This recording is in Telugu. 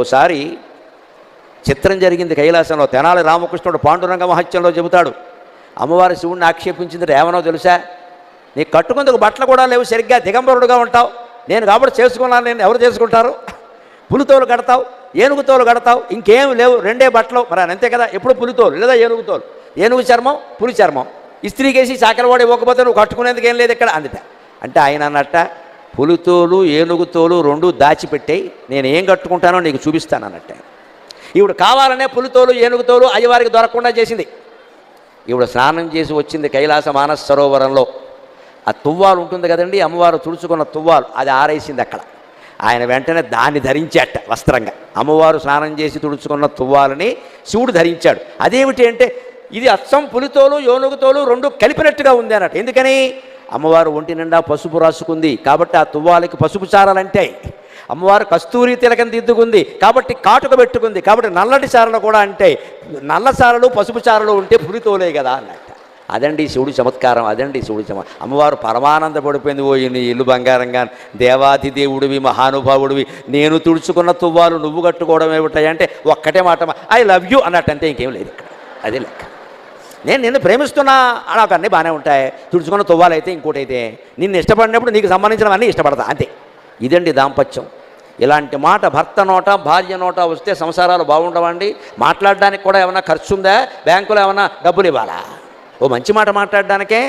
ఓసారి చిత్రం జరిగింది కైలాసంలో. తెనాలి రామకృష్ణుడు పాండురంగ మహత్యంలో చెబుతాడు. అమ్మవారి శివుణ్ణి ఆక్షేపించింది ఏమనో తెలుసా? నీకు కట్టుకుందుకు బట్టలు కూడా లేవు సరిగ్గా దిగంబరుడుగా ఉంటావు. నేను కాబట్టి చేసుకున్నాను నేను ఎవరు చేసుకుంటారు? పులితోలు కడతావు ఏనుగుతోలు కడతావు ఇంకేం లేవు రెండే బట్టలు. మరి అంతే కదా ఎప్పుడు పులితోలు లేదా ఏనుగుతోలు? ఏనుగు చర్మం పులి చర్మం. ఇస్త్రీకేసి చాకలవాడు ఇవ్వకపోతే నువ్వు కట్టుకునేందుకు ఏం లేదు ఇక్కడ అందుట. అంటే ఆయన అన్నట్ట పులితోలు ఏనుగుతోలు రెండు దాచిపెట్టాయి. నేను ఏం కట్టుకుంటానో నీకు చూపిస్తాను అన్నట్ట. ఈవిడ కావాలనే పులితోలు ఏనుగుతోలు అయ్యవారికి దొరకకుండా చేసింది. ఈవిడ స్నానం చేసి వచ్చింది కైలాస మానస సరోవరంలో ఆ తువ్వాలు ఉంటుంది కదండి అమ్మవారు తుడుచుకున్న తువ్వాలు అది ఆరేసింది అక్కడ. ఆయన వెంటనే దాన్ని ధరించాట వస్త్రంగా. అమ్మవారు స్నానం చేసి తుడుచుకున్న తువ్వాలని శివుడు ధరించాడు. అదేమిటి అంటే ఇది అచ్చం పులితోలు ఏనుగుతోలు రెండు కలిపినట్టుగా ఉంది అన్నట్టు. ఎందుకని? అమ్మవారు ఒంటి నిండా పసుపు రాసుకుంది. కాబట్టి ఆ తువ్వాలకి పసుపు చారాలంటే అమ్మవారు కస్తూరి తిలకం దిద్దుకుంది. కాబట్టి కాటుక పెట్టుకుంది. కాబట్టి నల్లటి చారలు కూడా అంటే నల్ల చారలు పసుపు చారలు ఉంటే పులితోలే కదా అన్నట్ట. అదండి శివుడి చమత్కారం. అదండి శివుడి చమ అమ్మవారు పరమానంద పడిపోయింది. ఓ నీ ఇల్లు బంగారంగా దేవాది దేవుడివి మహానుభావుడివి. నేను తుడుచుకున్న తువ్వాలు నువ్వు కట్టుకోవడం ఏమిటాయి అంటే ఒక్కటే మాట ఐ లవ్ యూ అన్నట్టు అంతే ఇంకేం లేదు ఇక్కడ. అదే లెక్క. నేను నిన్ను ప్రేమిస్తున్నా నాకు అన్నీ బాగానే ఉంటాయి. తుడుచుకున్న తువ్వాలైతే ఇంకోటైతే. నిన్ను ఇష్టపడినప్పుడు నీకు సంబంధించినవన్నీ ఇష్టపడతా అంతే. ఇదండి దాంపత్యం. ఇలాంటి మాట భర్త నోట భార్య నోట వస్తే సంసారాలు బాగుండవండి. మాట్లాడడానికి కూడా ఏమైనా ఖర్చు ఉందా బ్యాంకులో ఏమైనా డబ్బులు ఇవ్వాలా? ఓ మంచి మాట మాట్లాడడానికే